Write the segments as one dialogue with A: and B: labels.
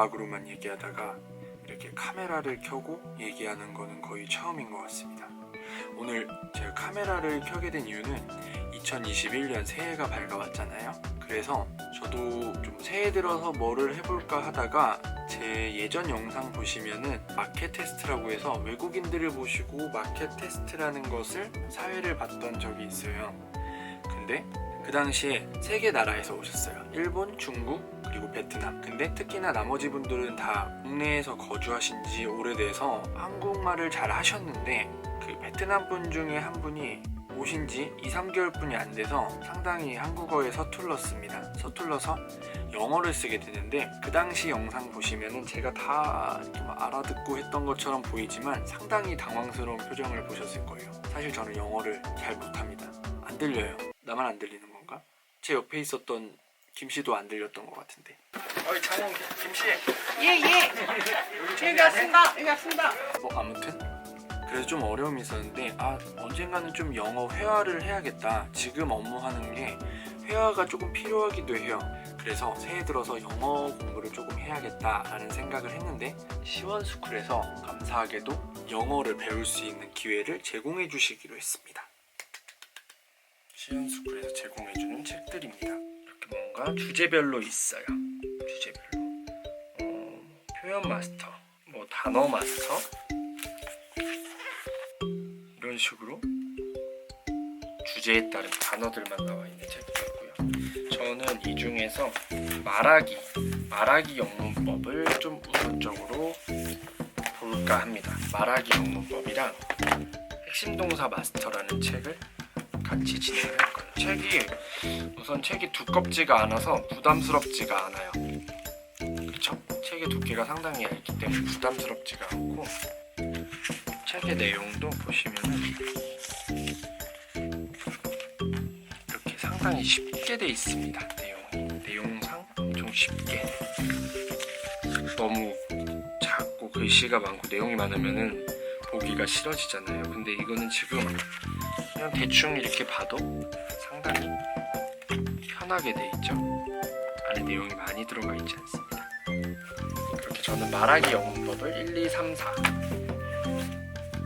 A: 자막으로만 얘기하다가 이렇게 카메라를 켜고 얘기하는 거는 거의 처음인 것 같습니다. 오늘 제가 카메라를 켜게 된 이유는 2021년 새해가 밝아왔잖아요. 그래서 저도 좀 새해 들어서 뭐를 해볼까 하다가 제 예전 영상 보시면은 마켓 테스트라고 해서 외국인들을 모시고 마켓 테스트라는 것을 사회를 봤던 적이 있어요. 근데 그 당시에 세 개 나라에서 오셨어요. 일본, 중국, 그리고 베트남. 근데 특히나 나머지 분들은 다 국내에서 거주하신 지 오래돼서 한국말을 잘 하셨는데 그 베트남 분 중에 한 분이 오신 지 2, 3개월 뿐이 안 돼서 상당히 한국어에 서툴렀습니다. 서툴러서 영어를 쓰게 되는데 그 당시 영상 보시면은 제가 다좀 알아듣고 했던 것처럼 보이지만 상당히 당황스러운 표정을 보셨을 거예요. 사실 저는 영어를 잘 못합니다. 안 들려요. 나만 안 들리는 건가? 제 옆에 있었던 김 씨도 안 들렸던 것 같은데. 어이 장영 김 씨.
B: 예예. 여기 왔습니다. 여기 왔습니다.
A: 뭐 아무튼. 그래서 좀 어려움이 있었는데 아 언젠가는 좀 영어 회화를 해야겠다. 지금 업무하는 게 회화가 조금 필요하기도 해요. 그래서 새해 들어서 영어 공부를 조금 해야겠다라는 생각을 했는데 시원스쿨에서 감사하게도 영어를 배울 수 있는 기회를 제공해 주시기로 했습니다. 시원스쿨에서 제공해주는 책들입니다 뭔가 주제별로 있어요 주제별로 어, 표현 마스터 뭐 단어 마스터 이런 식으로 주제에 따른 단어들만 나와 있는 책들이고요. 저는 이 중에서 말하기, 말하기 영문법을 좀 우선적으로 볼까 합니다. 말하기 영문법이랑 핵심 동사 마스터라는 책을 같이 진행을 할 거예요. 책이 우선 책이 두껍지가 않아서 부담스럽지가 않아요. 그렇죠? 책의 두께가 상당히 얇기 때문에 부담스럽지가 않고 책의 내용도 보시면은 이렇게 상당히 쉽게 돼 있습니다. 내용이 내용상 좀 쉽게 너무 작고 글씨가 많고 내용이 많으면은 보기가 싫어지잖아요. 근데 이거는 지금 그냥 대충 이렇게 봐도 상당히 편하게 돼 있죠. 안에 내용이 많이 들어가 있지 않습니다. 그렇게 저는 말하기 영문법을 1, 2, 3, 4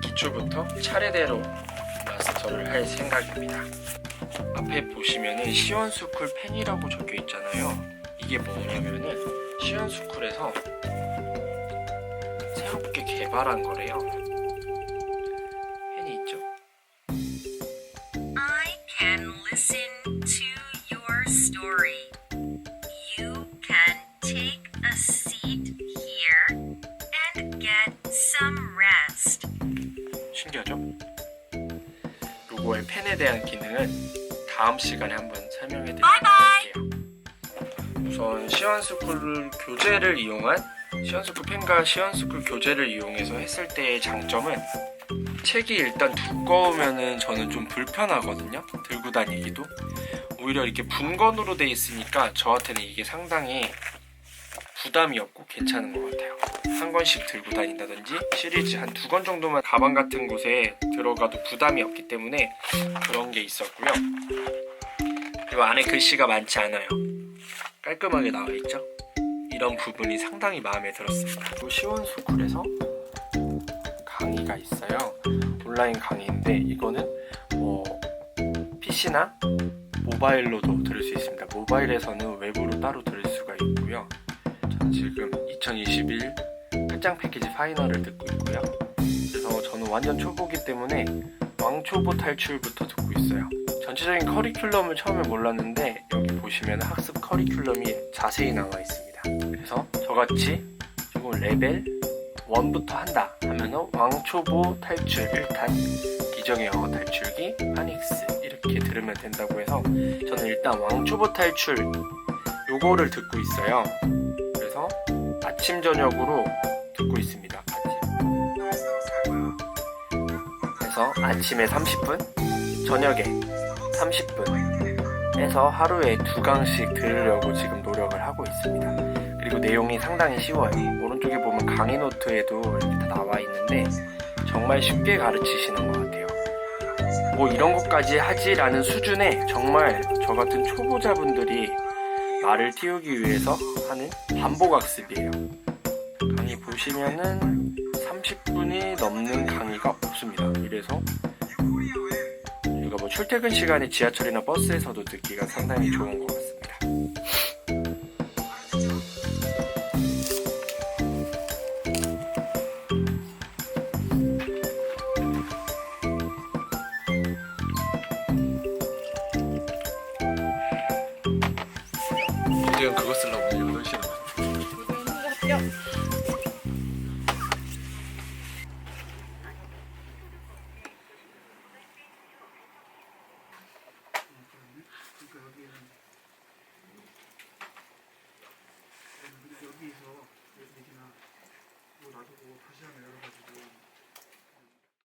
A: 기초부터 차례대로 마스터를 할 생각입니다. 앞에 보시면은 시원스쿨 펜이라고 적혀 있잖아요. 이게 뭐냐면은 시원스쿨에서 새롭게 개발한 거래요.
C: Seat here and get some rest.
A: 신기하죠? 요거의 펜에 대한 기능은 다음 시간에 한번 설명해 드릴게요. 우선 시원스쿨 교재를 이용한 시원스쿨 펜과 시원스쿨 교재를 이용해서 했을 때의 장점은 책이 일단 두꺼우면은 저는 좀 불편하거든요. 들고 다니기도. 오히려 이렇게 분건으로 돼 있으니까 저한테는 이게 상당히 부담이 없고 괜찮은 것 같아요. 한 권씩 들고 다닌다든지 시리즈 한 두 권 정도만 가방 같은 곳에 들어가도 부담이 없기 때문에 그런 게 있었고요. 그리고 안에 글씨가 많지 않아요. 깔끔하게 나와 있죠. 이런 부분이 상당히 마음에 들었습니다. 그리고 시원스쿨에서 강의가 있어요. 온라인 강의인데 이거는 뭐 PC나 모바일로도 들을 수 있습니다. 모바일에서는 외부로 따로 들을 지금 2021 끝장 패키지 파이널을 듣고 있고요. 그래서 저는 완전 초보기 때문에 왕초보 탈출부터 듣고 있어요. 전체적인 커리큘럼을 처음에 몰랐는데 여기 보시면 학습 커리큘럼이 자세히 나와 있습니다. 그래서 저같이 조금 레벨 1부터 한다 하면은 왕초보 탈출 1탄 기정의 영어 탈출기 파닉스 이렇게 들으면 된다고 해서 저는 일단 왕초보 탈출 요거를 듣고 있어요. 아침 저녁으로 듣고 있습니다. 그래서 아침에 30분, 저녁에 30분 해서 하루에 두 강씩 들으려고 지금 노력을 하고 있습니다. 그리고 내용이 상당히 쉬워요. 오른쪽에 보면 강의 노트에도 이렇게 다 나와 있는데 정말 쉽게 가르치시는 것 같아요. 뭐 이런 것까지 하지라는 수준의 정말 저 같은 초보자분들이 말을 띄우기 위해서 하는 반복 학습이에요. 강의 보시면은 30분이 넘는 강의가 없습니다. 이래서 이거 뭐 출퇴근 시간에 지하철이나 버스에서도 듣기가 상당히 좋은 것 같습니